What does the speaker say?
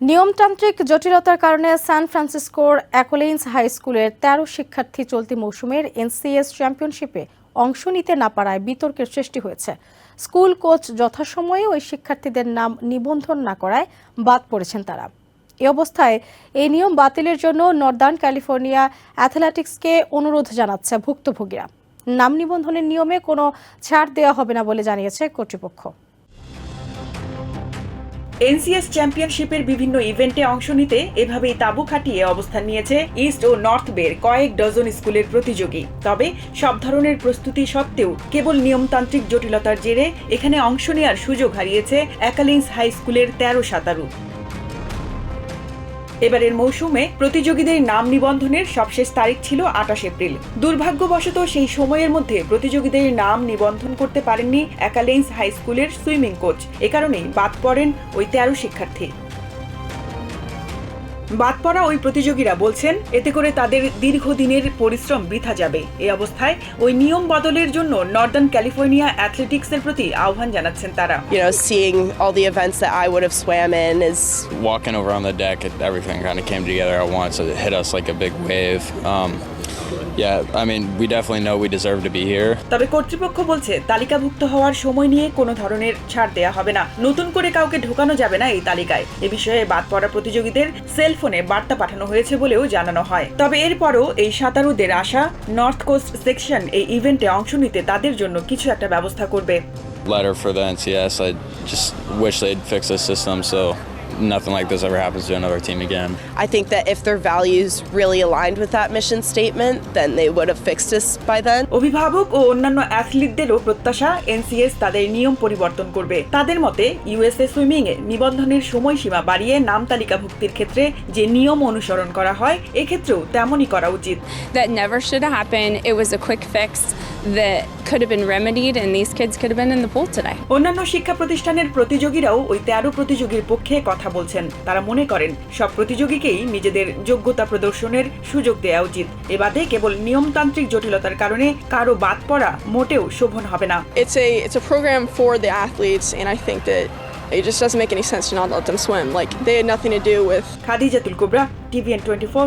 নিয়মতান্ত্রিক জটিলতার কারণে সান ফ্রান্সিসকোর অ্যাকোলেইন্স হাই স্কুলের তেরো শিক্ষার্থী চলতি মৌসুমের এনসিএস চ্যাম্পিয়নশিপে অংশ নিতে না পারায় বিতর্কের সৃষ্টি হয়েছে। স্কুল কোচ যথাসময়ে ওই শিক্ষার্থীদের নাম নিবন্ধন না করায় বাদ পড়েছেন তারা। এ অবস্থায় এই নিয়ম বাতিলের জন্য নর্দার্ন ক্যালিফোর্নিয়া অ্যাথলেটিক্সকে অনুরোধ জানাচ্ছে ভুক্তভোগীরা। নাম নিবন্ধনের নিয়মে কোনো ছাড় দেওয়া হবে না বলে জানিয়েছে কর্তৃপক্ষ। এনসিএস চ্যাম্পিয়নশিপের বিভিন্ন ইভেন্টে অংশ নিতে এভাবেই তাবু খাটিয়ে অবস্থান নিয়েছে ইস্ট ও নর্থ বের কয়েক ডজন স্কুলের প্রতিযোগী। তবে সব ধরনের প্রস্তুতি সত্ত্বেও কেবল নিয়মতান্ত্রিক জটিলতার জেরে এখানে অংশ নেওয়ার সুযোগ হারিয়েছে অ্যাকালিন্স হাই স্কুলের তেরো সাঁতারু। এবারের মৌসুমে প্রতিযোগীদের নাম নিবন্ধনের সবশেষ তারিখ ছিল আটাশ এপ্রিল। দুর্ভাগ্যবশত সেই সময়ের মধ্যে প্রতিযোগীদের নাম নিবন্ধন করতে পারেননি একালেন্স হাই স্কুলের সুইমিং কোচ। এ কারণেই বাদ পড়েন ওই তেরো শিক্ষার্থী। বাদ পড়া ওই প্রতিযোগীরা বলছেন এতে করে তাদের দীর্ঘদিনের পরিশ্রম বৃথা যাবে। এ অবস্থায় ওই নিয়ম বদলের জন্য নর্দার্ন ক্যালিফোর্নিয়া অ্যাথলেটিক্স এর প্রতি আহ্বান জানাচ্ছেন তারা। You know seeing all the events that I would have swam in is walking over on the deck everything kind of like a big wave um yeah, I mean, we definitely know we deserve to be here. তবে কর্তৃপক্ষ বলছে তালিকাভুক্ত হওয়ার সময় নিয়ে কোনো ধরনের ছাড় দেয়া হবে না নতুন করে কাউকে ঢোকানো যাবে না এই তালিকায় এ বিষয়ে বাদ পড়া প্রতিযোগীদের সেলফোনে বার্তা পাঠানো হয়েছে বলেও জানানো হয় তবে এরপরও এই সাঁতারুদের আশা নর্থ কোস্ট সেকশন এই ইভেন্টে অংশ নিতে তাদের জন্য কিছু একটা ব্যবস্থা করবে Letter for the NCS. I just wish they'd fix the system so nothing like this ever happens to another team again. I think that if their values really aligned with that mission statement, then they would have fixed this by then. অভিভাবক ও অন্যান্য অ্যাথলিটদেরও প্রত্যাশা NCS তাদের নিয়ম পরিবর্তন করবে তাদের মতে USA swimming এ নিবন্ধনের সময়সীমা বাড়িয়ে নাম তালিকাভুক্তির ক্ষেত্রে যে নিয়ম অনুসরণ করা হয় এক্ষেত্রেও তেমনই করা উচিত that never should have happened. It was a quick fix that could have been remedied, and these kids could have been in the pool today. অন্যান্য শিক্ষা প্রতিষ্ঠানের প্রতিযোগীরাও ওই তেরো প্রতিযোগীর পক্ষে কথা বলছেন তারা মনে করেন সব প্রতিযোগীকেই নিজেদের যোগ্যতা প্রদর্শনের সুযোগ দেওয়া উচিত এ বাদে কেবল নিয়মতান্ত্রিক জটিলতার কারণে কারও বাদ পড়া মোটেও শোভন হবে না it's a it's a program for the athletes and I think that it just doesn't make any sense to not let them swim. Like they had nothing to do with Khadijatul Kubra TVN twenty four